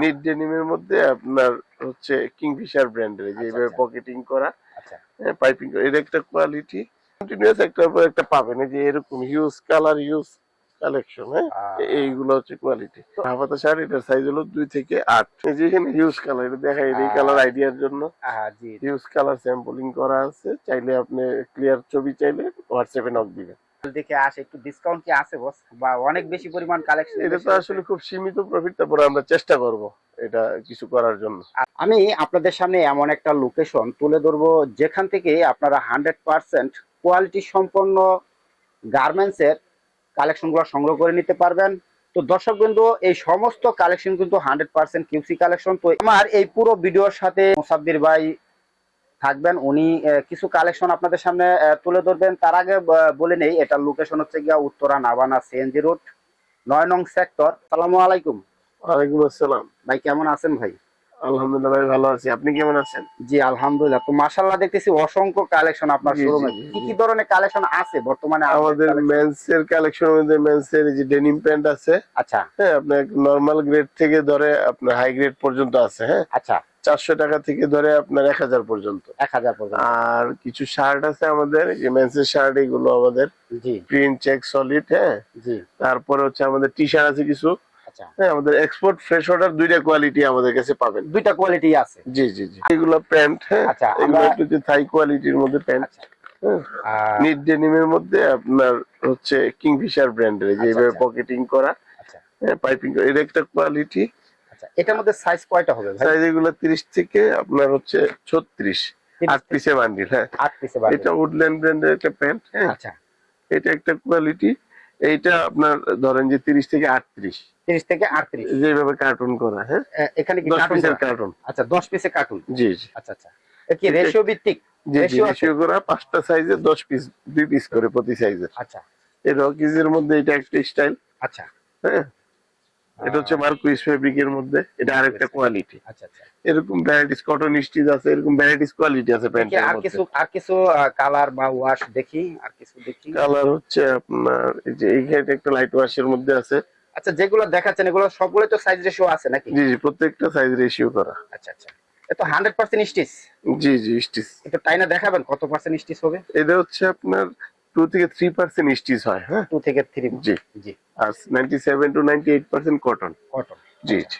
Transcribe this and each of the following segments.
NEET ডেনিমের মধ্যে আপনার হচ্ছে কিংফিশার ব্র্যান্ডের যে আচ্ছা, এইভাবে আচ্ছা। পকেটিং করা। আচ্ছা। পাইপিং এর একটা কোয়ালিটি কন্টিনিউয়াস একটার পর একটা পাবেন। যে এরকম হিউজ কালার হিউজ কালেকশন হ্যাঁ? আহ, এইগুলো হচ্ছে কোয়ালিটি হাফাতা শার্ট এটার সাইজ হলো দুই থেকে আট। এই যে এখানে হিউজ কালার এটা দেখা এই কালার আইডিয়ার জন্য। হিউজ কালার স্যাম্পলিং করা আছে। চাইলে আপনি ক্লিয়ার ছবি চাইলে হোয়াটসঅ্যাপে নক দিবেন। দেখে আসে একটু ডিসকাউন্ট কি আছে বস বা অনেক বেশি পরিমাণ কালেকশন এটা তো আসলে খুব সীমিত প্রফিট তারপরে আমরা চেষ্টা করব এটা কিছু করার জন্য। আমি আপনাদের সামনে এমন একটা লোকেশন তুলে ধরবো যেখান থেকে আপনারা হান্ড্রেড পার্সেন্ট কোয়ালিটি সম্পন্ন গার্মেন্টসের কালেকশনগুলো সংগ্রহ করে নিতে পারবেন। তো দর্শক বিন্দু এই সমস্ত কালেকশন কিন্তু হান্ড্রেড পার্সেন্ট কিউসি কালেকশন তো আমার এই পুরো ভিডিওর সাথে মুসাব্বির ভাই থাকবেন। উনি কিছু কালেকশন আপনাদের সামনে তুলে ধরবেন। তার আগে বলে নেই এটার লোকেশন হচ্ছে গিয়া উত্তরা নাবানা সিএনজি রোড নয় নং সেক্টর সালামু আলাইকুম। ওয়ালাইকুম আসসালাম। ভাই কেমন আছেন ভাই? আলহামদুলিল্লাহ ভাই ভালো আছি। আপনি কেমন আছেন? জি আলহামদুলিল্লাহ। তো মাশাআল্লাহ দেখতেছি অসংখ্য কালেকশন আপনার শোরুমে কি কি ধরনের কালেকশন আছে বর্তমানে আপনার আমাদের collection? মেন্স এর কালেকশনের মধ্যে মেন্স এর যে ডেনিম প্যান্ট আছে। আচ্ছা। হ্যাঁ আপনার নর্মাল গ্রেড থেকে ধরে আপনার হাই গ্রেড পর্যন্ত আছে হ্যাঁ। আচ্ছা। চারশো টাকা থেকে ধরে আপনার এক হাজার পর্যন্ত। এক হাজার পর্যন্ত। আর কিছু শার্ট আছে আমাদের যে মেন্সের শার্ট এগুলো আমাদের প্রিন্ট চেক সলিড হ্যাঁ? তারপরে হচ্ছে আমাদের টি শার্ট আছে কিছু। আচ্ছা। হ্যাঁ আমাদের এক্সপোর্ট ফ্রেশ অর্ডার দুইটা কোয়ালিটি আমাদের কাছে পাবেন। দুইটা কোয়ালিটি আছে। জি জি জি। এগুলো প্যান্ট হ্যাঁ? আচ্ছা, এগুলো একটু যে থাই কোয়ালিটির মধ্যে প্যান্ট আচ্ছা। আহ, নিট ডেনিমের মধ্যে আপনার হচ্ছে কিংফিশার ব্র্যান্ডের যে এইভাবে আচ্ছা। পকেটিং করা। পাইপিং এর একটা কোয়ালিটি আচ্ছা এটার মধ্যে সাইজ কয়টা হবে ভাই? সাইজ এগুলো তিরিশ থেকে আপনার হচ্ছে ছত্রিশ। আট পিসে বান্ডিল হ্যাঁ। আট পিসে এটা উডল্যান্ড ব্র্যান্ডের একটা প্যান্ট হ্যাঁ। আচ্ছা। এটা একটা কোয়ালিটি এইটা আপনার ধরেন যে তিরিশ থেকে আটত্রিশ। তিরিশ থেকে আটত্রিশ। যেভাবে কার্টুন করা হ্যাঁ। এখানে কি কার্টুন পিসের কার্টুন আচ্ছা দশ পিসে কার্টুন জি জি। আচ্ছা আচ্ছা। কি রেশিও ভিত্তিক? রেশিও করা পাঁচটা সাইজে দশ পিস দুই পিস করে প্রতি সাইজের আচ্ছা। এই রকিজের মধ্যে এটা একটা স্টাইল আচ্ছা। হ্যাঁ। এটা হচ্ছে মার্কুইস ফেব্রিকের মধ্যে এটা আরেকটা কোয়ালিটি আচ্ছা আচ্ছা। এরকম ভ্যারাইটিস কটন স্টিচ আছে এরকম ভ্যারাইটিস কোয়ালিটি আছে প্যান্টের আর কিছু আর কিছু কালার বা ওয়াশ দেখি আর কিছু দেখি। কালার হচ্ছে আপনার এই যে এইখানে একটা লাইট ওয়াশের মধ্যে আছে। আচ্ছা যেগুলো দেখাচ্ছেন এগুলো সবগুলো তো সাইজ রেশিও আছে নাকি? জি জি প্রত্যেকটা সাইজ রেশিও করা। আচ্ছা আচ্ছা। এ তো হান্ড্রেড পার্সেন্ট স্টিচ জি জি স্টিচ একটু টাইনা দেখাবেন কত পার্সেন্ট স্টিচ হবে? এটা হচ্ছে আপনার টু থেকে থ্রি পার্সেন্ট স্টিচ হয় হ্যাঁ? টু থেকে থ্রি জি। জি। আর ninety seven to ninety eight percent cotton cotton জি। জি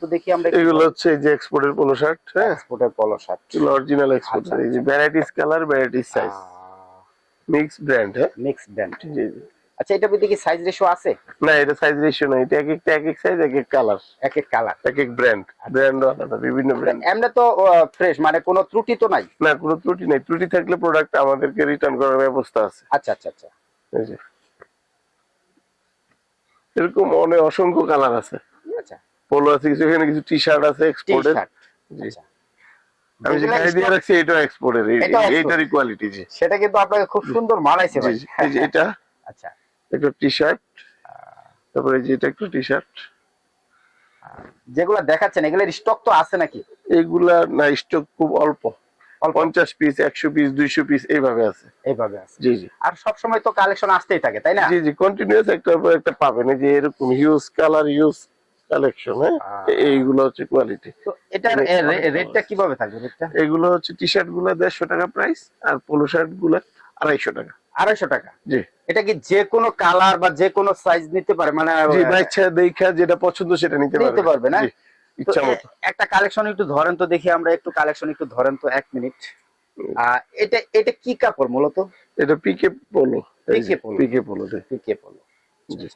তো দেখি আমরা এগুলো হচ্ছে যে এক্সপোর্টের পোলো শার্ট হ্যাঁ? এক্সপোর্টের পলো শার্ট এগুলো অরিজিনাল এক্সপোর্ট আচ্ছা, এই যে varieties colour varieties size mix brand হ্যাঁ? মিক্স ব্র্যান্ড জি জি। আচ্ছা এটা মধ্যে কি সাইজ রেশিও আছে? না এটা সাইজ রেশিও না এটা এক একটা এক এক সাইজ এক এক কালার এক এক কালার এক এক ব্র্যান্ড ব্র্যান্ড আলাদা বিভিন্ন ব্র্যান্ড এমনি তো ফ্রেশ মানে কোনো ত্রুটি তো নাই? না কোনো ত্রুটি নাই। ত্রুটি থাকলে প্রোডাক্ট আমাদেরকে রিটার্ন করার ব্যবস্থা আছে। আচ্ছা আচ্ছা আচ্ছা। এরকম অনেক অসংখ্য কালার আছে। আচ্ছা। পোলো আছে কিছু এখানে কিছু টি শার্ট আছে এক্সপোর্টের আচ্ছা। আমি যে গায়ে দিয়ে রাখছি এটাও এক্সপোর্টের এইটারই কোয়ালিটি জি। সেটা কিন্তু আপনাকে খুব সুন্দর মানাইছে ভাই। এটা। আচ্ছা। একটা টি শার্ট তারপরে যে এটা একটা টি শার্ট যেগুলো দেখাচ্ছেন এগুলোর স্টক তো আছে নাকি? এগুলা না স্টক খুব অল্প। পঞ্চাশ পিস একশো পিস দুইশো পিস এইভাবে আছে। এইভাবে আছে। জি জি। আর সব সময় তো কালেকশন আসতেই থাকে তাই না? জি জি কন্টিনিউয়াস একটা পর একটা পাবেন। যে এরকম হিউজ কালার হিউজ কালেকশন হ্যাঁ? এইগুলো হচ্ছে কোয়ালিটি তো এটার রেটটা কীভাবে থাকবে রেটটা এগুলো হচ্ছে টি শার্টগুলো দেড়শো টাকা প্রাইস আর পোলো শার্টগুলো আড়াইশো টাকা। আড়াইশো টাকা। জি। এটা কি যে কোনো কালার বা যে কোনো সাইজ নিতে পারে? মানে দেখা যেটা পছন্দ সেটা নিতে নিতে পারবে। না? তো ইচ্ছা মতো। একটা কালেকশন একটু ধরেন তো দেখি আমরা একটু কালেকশন একটু ধরেন তো এক মিনিট এটা এটা কি কাপড় মূলত? এটা pique polo. Pique polo. Pique polo জি। কে বলো জি।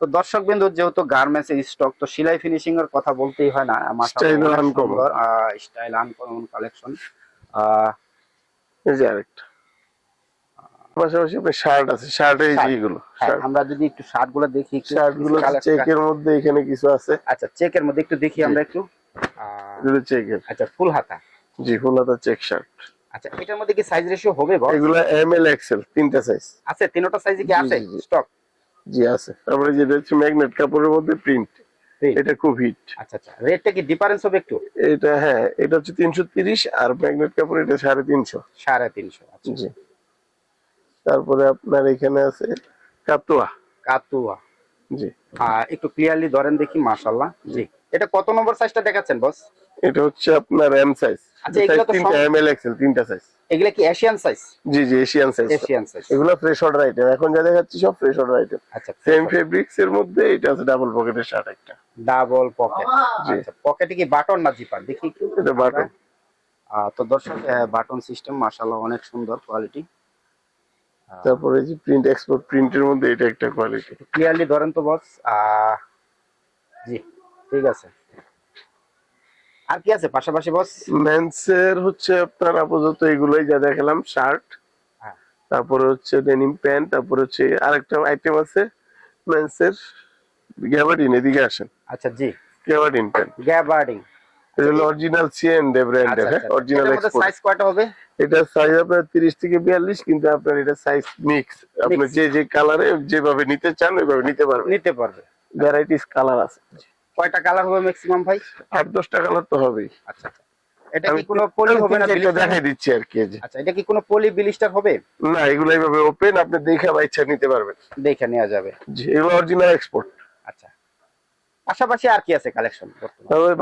তো দর্শক বিন্দু যেহেতু গার্মেন্টস এর স্টক তো সেলাই ফিনিশিং এর কথা বলতেই হয় না। Style uncommon। Style uncommon collection এই যে আরেকটা। পাশাপাশি শার্ট আছে হ্যাঁ, আমরা যদি একটু শার্টগুলো দেখি শার্টগুলো চেকের মধ্যে এখানে কিছু আছে। আচ্ছা চেকের মধ্যে একটু দেখি আমরা একটু। চেকের আচ্ছা ফুল হাতা। জি ফুলাতা চেক শার্ট আচ্ছা এটার মধ্যে কি সাইজ রেশিও হবে বস এগুলো এম এল এক্সেল তিনটা সাইজ আছে তিনটা সাইজে কি আছে। স্টক জি। আছে। তারপরে যেটা হচ্ছে ম্যাগনেট কাপড়ের মধ্যে প্রিন্ট এটা খুব হিট আচ্ছা আচ্ছা রেটটা কি ডিফারেন্স হবে একটু? এটা হ্যাঁ এটা হচ্ছে তিনশো তিরিশ আর ম্যাগনেট কাপড় এটা সাড়ে তিনশো। সাড়ে তিনশো আচ্ছা জি। তারপরে আপনার এখানে আছে কাতুয়া। কাতুয়া। জি। একটু ক্লিয়ারলি ধরেন দেখি মাশাল্লাহ জি। এটা কত নম্বর সাইজটা দেখাচ্ছেন বস এটা হচ্ছে আপনার এম সাইজ আচ্ছা, এগুলো তো তিনটা এম এল এক্সেল তিনটা সাইজ এগুলা কি এশিয়ান সাইজ জি জি এশিয়ান সাইজ এশিয়ান সাইজ এগুলো ফ্রেশ অর্ডার আইটেম এখন যা দেখাচ্ছি সব ফ্রেশ অর্ডার আইটেম আচ্ছা সেম ফেব্রিক্স এর মধ্যে এটা আছে ডাবল পকেটের শার্ট একটা। Double pocket. আচ্ছা পকেটে কি বাটন না জিপার দেখি। এটা বাটন তো দর্শক বাটন সিস্টেম মাশাল্লাহ অনেক সুন্দর কোয়ালিটি তারপরে যে প্রিন্ট এক্সপোর্ট প্রিন্টের মধ্যে এটা একটা কোয়ালিটি ক্লিয়ারলি ধরেন তো বস জি ঠিক আছে। আর কি আছে পাশাপাশি বস মেন্সের হচ্ছে আপনার আপাতত এগুলোই যা দেখালাম শার্ট হ্যাঁ। তারপরে হচ্ছে ডেনিম প্যান্ট তারপরে হচ্ছে আরেকটা আইটেম আছে মেন্সের গ্যাবার্ডিন এদিকে আসেন। আচ্ছা জি। গ্যাবার্ডিন প্যান্ট গ্যাবার্ডিং এটা হলো অরিজিনাল ব্র্যান্ডের হ্যাঁ অরিজিনাল এক্সপোর্ট সাইজ কয়টা হবে? এটা সাইজ আপনার তিরিশ থেকে বিয়াল্লিশ কিন্তু আপনার এটা সাইজ মিক্স আপনি যে যে কালারে যেভাবে নিতে চান ওইভাবে নিতে পারবেন। নিতে পারবে। ভ্যারাইটিস কালার আছে। কয়টা কালার হবে ম্যাক্সিমাম ভাই? আট দশটা কালার তো হবেই। আচ্ছা আচ্ছা। এটা আমি কি কোনো পলি হবে না blister? দেখাই দিচ্ছি আর কি আচ্ছা এটা কি কোনো পলি বিলিস্টার হবে? না এগুলো এইভাবে ওপেন আপনি দেখে বা ইচ্ছা নিতে পারবেন। দেখে নেওয়া যাবে। জি এগুলো অরিজিনাল এক্সপোর্ট আচ্ছা। পাশাপাশি আর কি আছে কালেকশন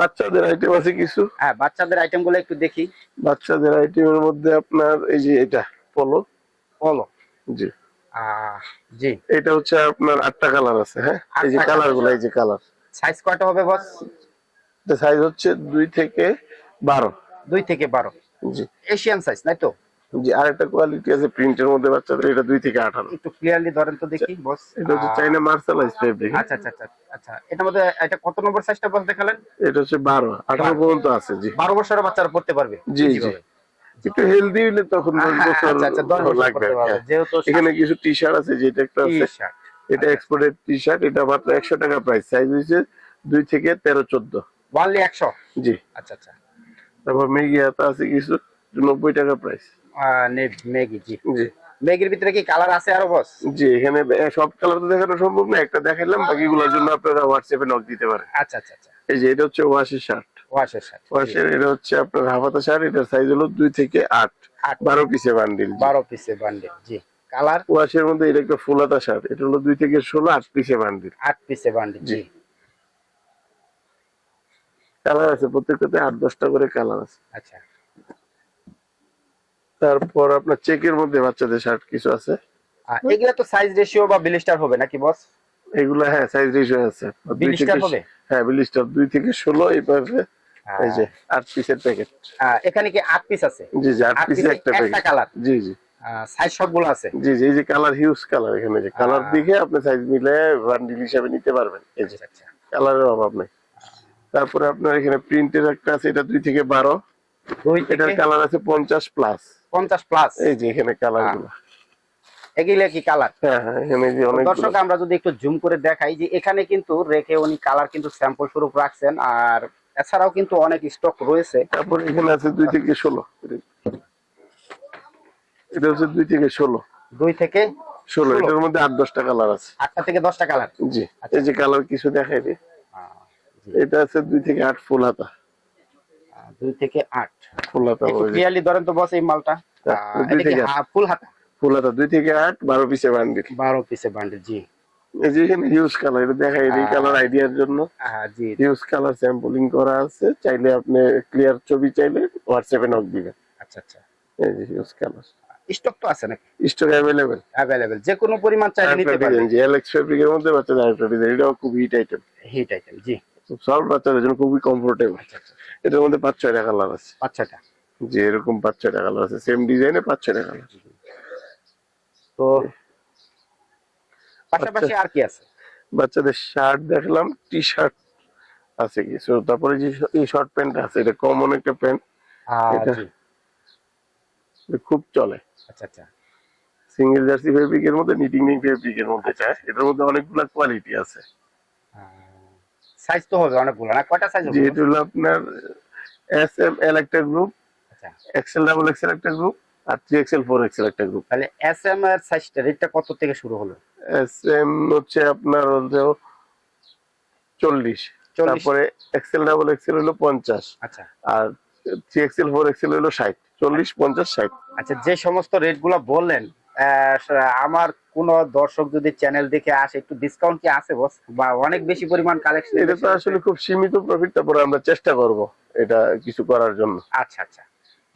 বাচ্চাদের আইটেম আছে কিছু। হ্যাঁ বাচ্চাদের আইটেমগুলো একটু দেখি। বাচ্চাদের আইটেমের মধ্যে আপনার এই যে এটা পলো বলো জি। জি। এটা হচ্ছে আপনার আটটা কালার আছে হ্যাঁ? এই যে কালারগুলো এই যে কালার সাইজ কয়টা হবে বস সাইজ হচ্ছে দুই থেকে বারো। দুই থেকে বারো। জি। এশিয়ান সাইজ তাই তো? জি আরেকটা কোয়ালিটি আছে প্রিন্টের মধ্যে বাচ্চাদের এটা দুই থেকে আঠারো। একটু ক্লিয়ারলি ধরেন তো দেখি বস এটা হচ্ছে চাইনা মার্শালাইজ ফেব্রিক আচ্ছা আচ্ছা আচ্ছা আচ্ছা। এটার মধ্যে এটা কত নম্বর সাইজটা বস দেখালেন? এটা হচ্ছে বারো আঠারো পর্যন্ত আছে জি। বারো বছরের বাচ্চারা পড়তে পারবে জি, জি। একটু হেলদি হলে তখন দশ বছর আচ্ছা আচ্ছা লাগবে যেহেতু এখানে কিছু টি শার্ট আছে যেটা একটা আছে। এটা এক্সপোর্টেড টি শার্ট এটা মাত্র একশো টাকা প্রাইস সাইজ হয়েছে দুই থেকে তেরো চোদ্দ। ওয়ানলি একশো? জি। আচ্ছা আচ্ছা। তারপর মেগি হাতা আছে কিছু নব্বই টাকা প্রাইস আহ, জি। জি। ম্যাগির ভিতরে কি কালার আছে আরও বস জি এখানে সব কালার তো দেখানো সম্ভব না একটা দেখাইলাম বাকিগুলোর জন্য আপনারা হোয়াটসঅ্যাপে নক দিতে পারেন। আচ্ছা আচ্ছা আচ্ছা। এই যে এটা হচ্ছে ওয়াশের শার্ট ওয়াশের সাথে ওয়াশের এটা হচ্ছে আপনার হাফাতা শার্ট এটার সাইজ হলো দুই থেকে আট আট। বারো পিসে বান্ডিল বারো পিসে বান্ডেল জি। কালার ওয়াশের মধ্যে এটা একটা ফুলাতা শার্ট এটা হলো দুই থেকে ষোলো আট পিসে বান্ডিল আট পিসে বান্ডেল জি। কালার আছে প্রত্যেকটাতে আট দশটা করে কালার আছে। আচ্ছা। তারপর আপনার চেকের মধ্যে বাচ্চাদের শার্ট কিছু আছে। এগুলা তো সাইজ রেশিও বা বিলিস্টার হবে নাকি বস এগুলো হ্যাঁ সাইজ রেশিও আছে। বিলিস্টার হবে? হ্যাঁ বিলিস্টার দুই থেকে ষোলো এইভাবে এই যে আট পিসের প্যাকেট এখানে কি আট পিস আছে? জি জি আট আট পিসে পিসে একটা একটা কালার জি জি। সাইজ সবগুলো আছে? জি জি এই যে কালার হিউজ কালার এখানে যে কালার। দিকে আপনি সাইজ মিলে বান্ডিল হিসাবে নিতে পারবেন। এই যে আচ্ছা আচ্ছা। কালারের অভাব নেই। তারপরে আপনার এখানে প্রিন্টের একটা আছে এটা দুই থেকে বারো। এটার কালার আছে পঞ্চাশ প্লাস পঞ্চাশ প্লাস এই যে এখানে কালারগুলো। কি কালার হ্যাঁ হ্যাঁ অনেক দর্শক আমরা যদি একটু জুম করে দেখাই যে এখানে কিন্তু রেখে উনি কালার কিন্তু স্যাম্পল স্বরূপ রাখছেন আর এছাড়াও কিন্তু অনেক স্টক রয়েছে। তারপর এখানে আছে দুই থেকে ষোলো। এটা হচ্ছে দুই থেকে ষোলো। দুই থেকে ষোলো। এটার মধ্যে আট দশটা কালার আছে। আটটা থেকে দশটা কালার জি আচ্ছা। এই যে কালার কিছু দেখাই দিই। এটা আছে দুই থেকে আট ফুল হাতা। দুই থেকে আট। ফুল হাতা ধরেন তো বস এই মালটা। হ্যাঁ, দুই থেকে ফুল হাতা? ফুল হাতা দুই থেকে আট বারো পিসে বান্ডিল। বারো পিসে বান্ডেল জি। এই যে এখানে হিউজ কালার এটা দেখাই দিই কালার আইডিয়ার জন্য। জি। হিউজ কালার স্যাম্পলিং করা আছে চাইলে আপনি ক্লিয়ার ছবি চাইলে হোয়াটসঅ্যাপে নক দিবেন। আচ্ছা আচ্ছা। এই যে হিউজ কালার স্টক তো আছে নাকি? স্টক অ্যাভেলেবেল অ্যাভেলেবেল যে কোনো পরিমাণ চাইলে নিতে আরেকটা পারবেন। ডিজাইন এলএক্স ফেব্রিকের মধ্যে বাচ্চাদের আরেকটা এটাও খুব হিট আইটেম হিট আইটেম জি। সব বাচ্চাদের জন্য খুবই কমফোর্টেবল আচ্ছা আচ্ছা। এটার মধ্যে পাঁচ ছয়টা কালার আছে। পাঁচ ছয়টা। যে এরকম পাঁচ ছয়টা কালার আছে সেম ডিজাইনে পাঁচ ছয়টা কালার তো পাশাপাশি আর কি আছে? বাচ্চাদের শার্ট দেখলাম টি শার্ট আছে কিছু। তারপরে যে এই শর্ট প্যান্ট আছে এটা কমন একটা প্যান্ট এটা- খুব চলে। আচ্ছা আচ্ছা। সিঙ্গেল জার্সি ফেব্রিকের মধ্যে নিটিং নিং ফেব্রিকের মধ্যে চায় এটার মধ্যে অনেকগুলো কোয়ালিটি আছে। সাইজ তো হবে অনেকগুলো না? কয়টা সাইজ হবে? যেহেতু হলো আপনার এস এম এল একটা গ্রুপ আচ্ছা। এক্সেল ডাবল এক্সেল একটা গ্রুপ আর থ্রি এক্সেল ফোর এক্সেল একটা গ্রুপ তাহলে এস এম এর সাইজটা রেটটা কত থেকে শুরু হলো? এস এম হচ্ছে আপনার হলো চল্লিশ। 40 তারপরে এক্সেল ডাবল এক্সেল হলো পঞ্চাশ। আচ্ছা। আর থ্রি এক্সেল ফোর এক্সেল হলো ষাট। চল্লিশ পঞ্চাশ ষাট। আচ্ছা যে সমস্ত রেটগুলো বললেন আমার কোন দর্শক যদি চ্যানেল দেখে আসে একটু ডিসকাউন্ট কি আছে বস বা অনেক বেশি পরিমাণ কালেকশন এটা তো আসলে খুব সীমিত প্রফিট তারপরে আমরা চেষ্টা করব এটা কিছু করার জন্য। আচ্ছা আচ্ছা।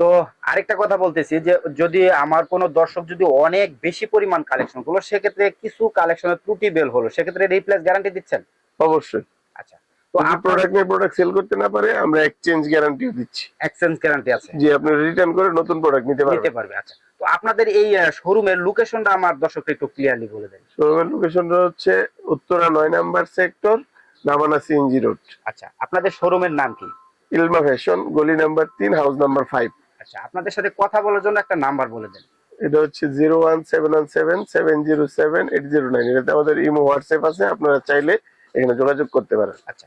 তো আরেকটা কথা বলতেছি যে যদি আমার কোনো দর্শক যদি অনেক বেশি পরিমাণ কালেকশন করল সেক্ষেত্রে কিছু কালেকশনের ত্রুটি বেল হলো সেক্ষেত্রে রিপ্লেস গ্যারান্টি দিচ্ছেন? অবশ্যই। আচ্ছা তো প্রোডাক্ট নিয়ে প্রোডাক্ট সেল করতে না পারে আমরা এক্সচেঞ্জ গ্যারান্টিও দিচ্ছি। এক্সচেঞ্জ গ্যারান্টি আছে। যে আপনি রিটার্ন করে নতুন প্রোডাক্ট নিতে নিতে পারবে আচ্ছা। তো আপনাদের এই শোরুমের লোকেশনটা আমার দর্শককে একটু ক্লিয়ারলি বলে দেন। শোরুমের লোকেশনটা হচ্ছে উত্তরা নয় নাম্বার সেক্টর নামানা সিএনজি রোড আচ্ছা আপনাদের শোরুমের নাম কি? ইলমা ফ্যাশন গলি নাম্বার তিন হাউস নাম্বার ফাইভ আচ্ছা আপনাদের সাথে কথা বলার জন্য একটা নাম্বার বলে দেন। এটা হচ্ছে zero one seven one seven seven zero seven eight zero nine. এটাতে আমাদের ইমো হোয়াটসঅ্যাপ আছে আপনারা চাইলে এখানে যোগাযোগ করতে পারেন। আচ্ছা।